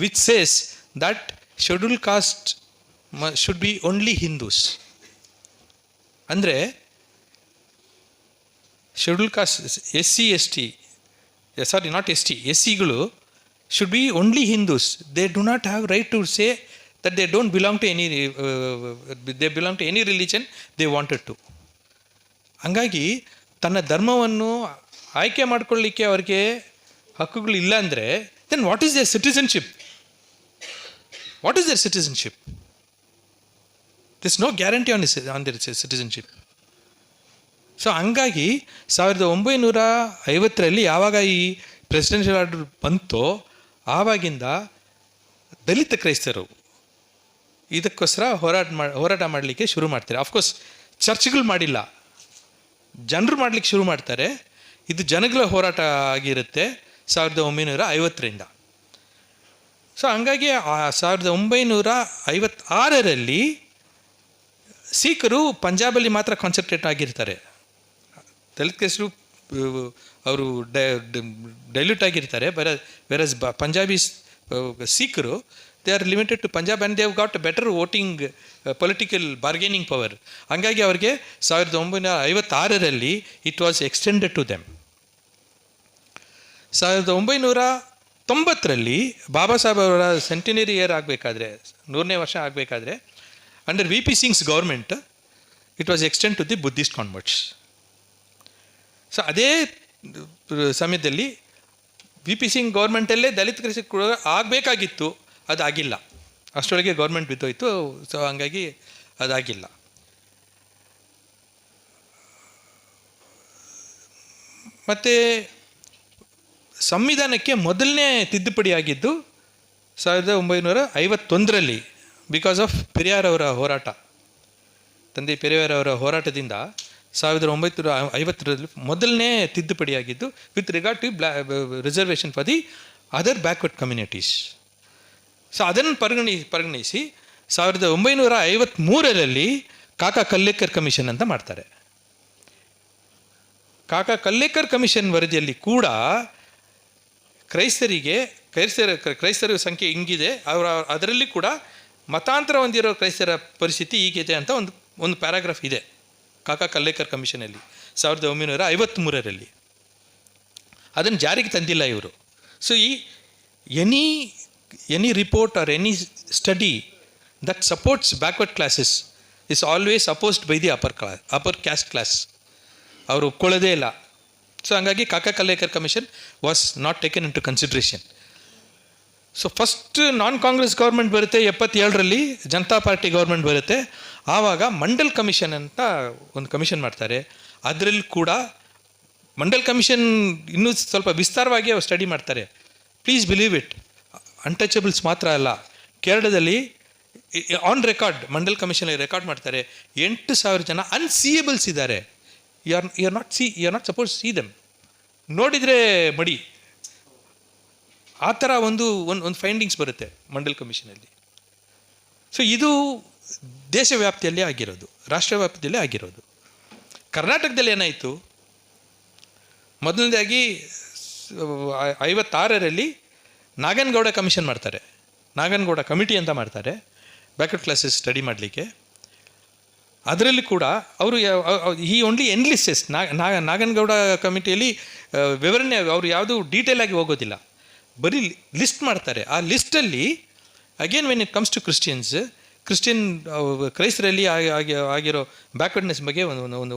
which says that scheduled caste should be only Hindus. ಅಂದರೆ schedule caste S C S T sorry not S T S ಸಿಗಳು should be only Hindus they do not have right to say that they don't belong to any they belong to any religion they wanted to ಹಂಗಾಗಿ ತನ್ನ ಧರ್ಮವನ್ನು ಆಯ್ಕೆ ಮಾಡ್ಕೊಳ್ಳಿಕ್ಕೆ ಅವ್ರಿಗೆ ಹಕ್ಕುಗಳು ಇಲ್ಲ ಅಂದರೆ then what is their citizenship what is their citizenship? This no guarantee on on their citizenship so ಹಂಗಾಗಿ ಸಾವಿರದ ಒಂಬೈನೂರ ಐವತ್ತರಲ್ಲಿ ಯಾವಾಗ ಈ ಪ್ರೆಸಿಡೆನ್ಷಿಯಲ್ ಆರ್ಡರ್ ಬಂತೋ ಆವಾಗಿಂದ ದಲಿತ ಕ್ರೈಸ್ತರು ಇದಕ್ಕೋಸ್ಕರ ಹೋರಾಟ ಮಾಡಿ ಹೋರಾಟ ಮಾಡಲಿಕ್ಕೆ ಶುರು ಮಾಡ್ತಾರೆ. ಅಫ್ಕೋರ್ಸ್ ಚರ್ಚ್ಗಳು ಮಾಡಿಲ್ಲ. ಜನರು ಮಾಡಲಿಕ್ಕೆ ಶುರು ಮಾಡ್ತಾರೆ. ಇದು ಜನಗಳ ಹೋರಾಟ ಆಗಿರುತ್ತೆ ಸಾವಿರದ ಒಂಬೈನೂರ ಐವತ್ತರಿಂದ. ಸೊ ಹಂಗಾಗಿ ಆ ಸಾವಿರದ ಒಂಬೈನೂರ ಐವತ್ತಾರರಲ್ಲಿ ಸಿಖ್ರು ಪಂಜಾಬಲ್ಲಿ ಮಾತ್ರ ಕಾನ್ಸಂಟ್ರೇಟ್ ಆಗಿರ್ತಾರೆ. ದಲಿತ ಕೇಸರು, ಅವರು ಡೈಲ್ಯೂಟ್ ಆಗಿರ್ತಾರೆ. ಬರ ವೆರಸ್ ಬ, Punjabi ಸಿಖ್ರು they are limited to Punjab and they got better voting political bargaining power ಹಂಗಾಗಿ ಅವರಿಗೆ ಸಾವಿರದ ಒಂಬೈನೂರ ಐವತ್ತಾರರಲ್ಲಿ it was extended to them ಸಾವಿರದ ಒಂಬೈನೂರ ತೊಂಬತ್ತರಲ್ಲಿ ಬಾಬಾ ಸಾಹೇಬ್ ಅವರ ಸೆಂಟಿನರಿ ಇಯರ್ ಆಗಬೇಕಾದ್ರೆ, ನೂರನೇ ವರ್ಷ ಆಗಬೇಕಾದ್ರೆ under V P Singh's government it was extend to the Buddhist converts so ಅದೇ ಸಮಯದಲ್ಲಿ ವಿ ಪಿ ಸಿಂಗ್ ಗೌರ್ಮೆಂಟಲ್ಲೇ ದಲಿತ ಕೃಷಿ ಕೂಡ ಆಗಬೇಕಾಗಿತ್ತು ಅದು ಆಗಿಲ್ಲ ಅಷ್ಟರೊಳಗೆ ಗೌರ್ಮೆಂಟ್ ಬಿದ್ದೋಯ್ತು ಸೊ ಹಂಗಾಗಿ ಅದಾಗಿಲ್ಲ. ಮತ್ತು ಸಂವಿಧಾನಕ್ಕೆ ಮೊದಲನೇ ತಿದ್ದುಪಡಿ ಆಗಿದ್ದು ಸಾವಿರದ ಒಂಬೈನೂರ ಐವತ್ತೊಂದರಲ್ಲಿ ಬಿಕಾಸ್ ಆಫ್ ಪೆರಿಯಾರ್ ಅವರ ಹೋರಾಟ. ತಂದೆ ಪೆರಿಯಾರ್ ಅವರ ಹೋರಾಟದಿಂದ ಸಾವಿರದ ಒಂಬೈನೂರ ಐವತ್ತರಲ್ಲಿ ಮೊದಲನೇ ತಿದ್ದುಪಡಿಯಾಗಿದ್ದು with regard to blah reservation for the other backward communities so ಅದನ್ನು ಪರಿಗಣಿ, ಪರಿಗಣಿಸಿ ಸಾವಿರದ ಒಂಬೈನೂರ ಐವತ್ತ್ಮೂರರಲ್ಲಿ ಕಾಕಾ ಕಲ್ಲೇಕರ್ ಕಮಿಷನ್ ಅಂತ ಮಾಡ್ತಾರೆ. ಕಾಕಾ ಕಲ್ಲೇಕರ್ ಕಮಿಷನ್ ವರದಿಯಲ್ಲಿ ಕೂಡ ಕ್ರೈಸ್ತರಿಗೆ, ಕ್ರೈಸ್ತರ ಕ್ರೈಸ್ತರ ಸಂಖ್ಯೆ ಹಿಂಗಿದೆ, ಅವರ ಅದರಲ್ಲಿ ಕೂಡ ಮತಾಂತರ ಹೊಂದಿರೋ ಕ್ರೈಸ್ತರ ಪರಿಸ್ಥಿತಿ ಹೀಗಿದೆ ಅಂತ ಒಂದು ಒಂದು ಪ್ಯಾರಾಗ್ರಾಫ್ ಇದೆ. ಕಾಕಾ ಕಲ್ಲೇಕರ್ ಕಮಿಷನಲ್ಲಿ, ಸಾವಿರದ ಒಂಬೈನೂರ ಐವತ್ತ್ಮೂರರಲ್ಲಿ ಅದನ್ನು ಜಾರಿಗೆ ತಂದಿಲ್ಲ ಇವರು. ಸೊ ಈ any any report or any study that supports backward classes is always opposed by the upper class upper caste class ಅವರು ಒಪ್ಕೊಳ್ಳೋದೇ ಇಲ್ಲ. ಸೊ ಹಂಗಾಗಿ Kaka Kalelkar commission was not taken into consideration so first non Congress government ಬರುತ್ತೆ, ಎಪ್ಪತ್ತೇಳರಲ್ಲಿ Janata party government ಬರುತ್ತೆ. ಆವಾಗ Mandal commission ಅಂತ ಒಂದು ಕಮಿಷನ್ ಮಾಡ್ತಾರೆ. ಅದರಲ್ಲಿ ಕೂಡ ಮಂಡಲ್ ಕಮಿಷನ್ ಇನ್ನೂ ಸ್ವಲ್ಪ ವಿಸ್ತಾರವಾಗಿ ಅವ್ರು ಸ್ಟಡಿ ಮಾಡ್ತಾರೆ. ಪ್ಲೀಸ್ ಬಿಲೀವ್ ಇಟ್ ಅನ್ಟಚಬಲ್ಸ್ ಮಾತ್ರ ಅಲ್ಲ. ಕೇರಳದಲ್ಲಿ ಆನ್ ರೆಕಾರ್ಡ್ ಮಂಡಲ್ ಕಮಿಷನಲ್ಲಿ ರೆಕಾರ್ಡ್ ಮಾಡ್ತಾರೆ. ಎಂಟು ಸಾವಿರ ಜನ ಅನ್ಸಿಯೇಬಲ್ಸ್ ಇದ್ದಾರೆ. You are you are not see you are not suppose see them ನೋಡಿದರೆ ಮಡಿ. ಆ ಥರ ಒಂದು ಒಂದು ಒಂದು ಫೈಂಡಿಂಗ್ಸ್ ಬರುತ್ತೆ ಮಂಡಲ್ ಕಮಿಷನಲ್ಲಿ. ಸೊ ಇದು ದೇಶ ವ್ಯಾಪ್ತಿಯಲ್ಲೇ ಆಗಿರೋದು ರಾಷ್ಟ್ರ ವ್ಯಾಪ್ತಿಯಲ್ಲೇ ಆಗಿರೋದು. ಕರ್ನಾಟಕದಲ್ಲಿ ಏನಾಯಿತು? ಮೊದಲನೇದಾಗಿ, ಐವತ್ತಾರರಲ್ಲಿ ನಾಗನಗೌಡ ಕಮಿಷನ್ ಮಾಡ್ತಾರೆ. ನಾಗನಗೌಡ ಕಮಿಟಿ ಅಂತ ಮಾಡ್ತಾರೆ. ಬ್ಯಾಕ್ವರ್ಡ್ ಕ್ಲಾಸಸ್ ಸ್ಟಡಿ ಮಾಡಲಿಕ್ಕೆ. ಅದರಲ್ಲಿ ಕೂಡ ಅವರು ಈ ಓನ್ಲಿ ಎನ್ಲಿಸ್ಟೆಸ್ ನಾಗನಗೌಡ ಕಮಿಟಿಯಲ್ಲಿ ವಿವರಣೆ, ಅವರು ಯಾವುದು ಡೀಟೇಲ್ ಆಗಿ ಹೋಗೋದಿಲ್ಲ. ಬರೀ ಲಿಸ್ಟ್ ಮಾಡ್ತಾರೆ. ಆ ಲಿಸ್ಟಲ್ಲಿ again when it comes to Christians Christian ಕ್ರೈಸ್ತರಲ್ಲಿ ಆಗಿ- ಆಗಿ- ಆಗಿರೋ ಬ್ಯಾಕ್ವರ್ಡ್ನೆಸ್ ಬಗ್ಗೆ ಒಂದು ಒಂದು ಒಂದು